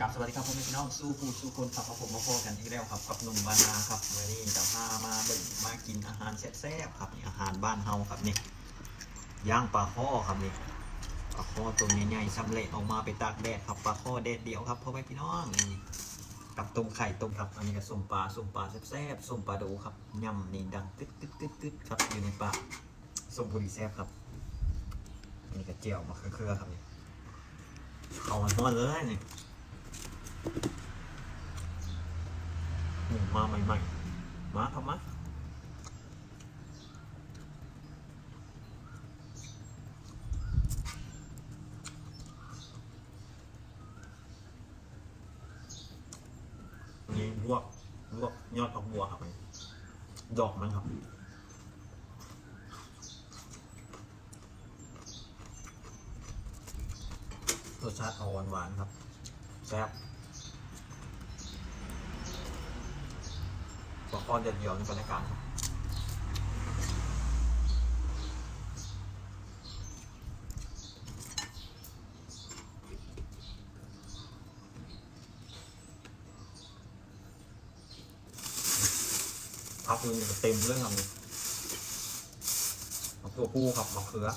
กับสวัสดีครับพ่อแม่พี่น้องสู้ผู้สู้คนครับผมมาพอกันที่แล้วครับกับหนุ่มบานาครับวันนี้จะพามาเบิ่งมากินอาหารแซ่บๆครับนี่อาหารบ้านเฮาครับนี่ย่างปลาข้อครับนี่ปลาข้อตัวใหญ่ๆสำเร็จออกมาไปตากแดดครับปลาข้อแดดเดียวครับพ่อแม่พี่น้องนี่กับต้มไข่ต้มครับอันนี้ก็ส้มปลาส้มปลาแซ่บๆส้มปลาดูครับยำนี่ดังตึ๊ดตึ๊ดตึ๊ดตึ๊ดครับอยู่ในปากส้มผุรีแซ่บครับอันนี้ก็เจียวมาเครือๆครับนี่เอามันม้อนเลยนี่ มาใหม่ๆ มาครับมานี่ลวกลวกยอดผักบัวครับนี่ดอกมันครับรสชาติออกหวานๆครับแซ่บ ตัวก้อเดียวๆในบรรยากาศครับพักนึงเต็มเรื่องครับนี่มะตัวผู้ครับมะเขือ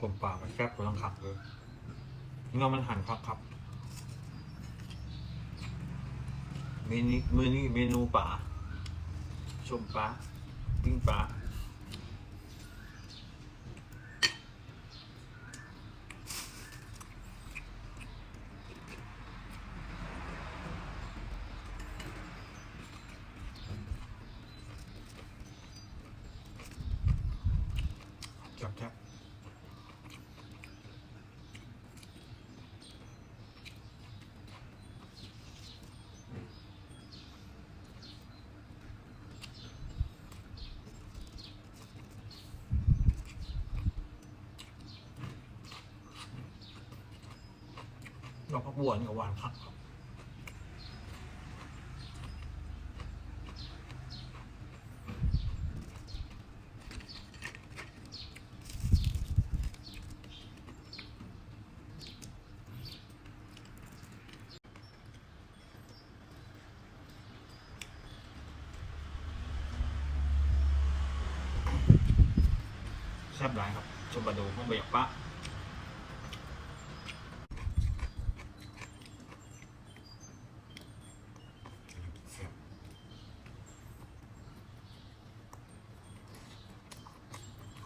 ผมปลามันแซ่บกว่าลังขับเลยเงามันหั่นครับครับเมนูมือนี้เมนูป่าชมปลาปิ้งปลาจับแทบ ดอกผักบัวนี่ก็หวานคักครับแซ่บหลายครับชมบะดูห้องเบียกปะแซ่บ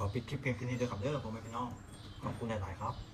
ขอปิดคลิปเพียงแค่นี้เด้อครับเด้อผมไม่พี่น้องขอบคุณหลาย ๆ ครับ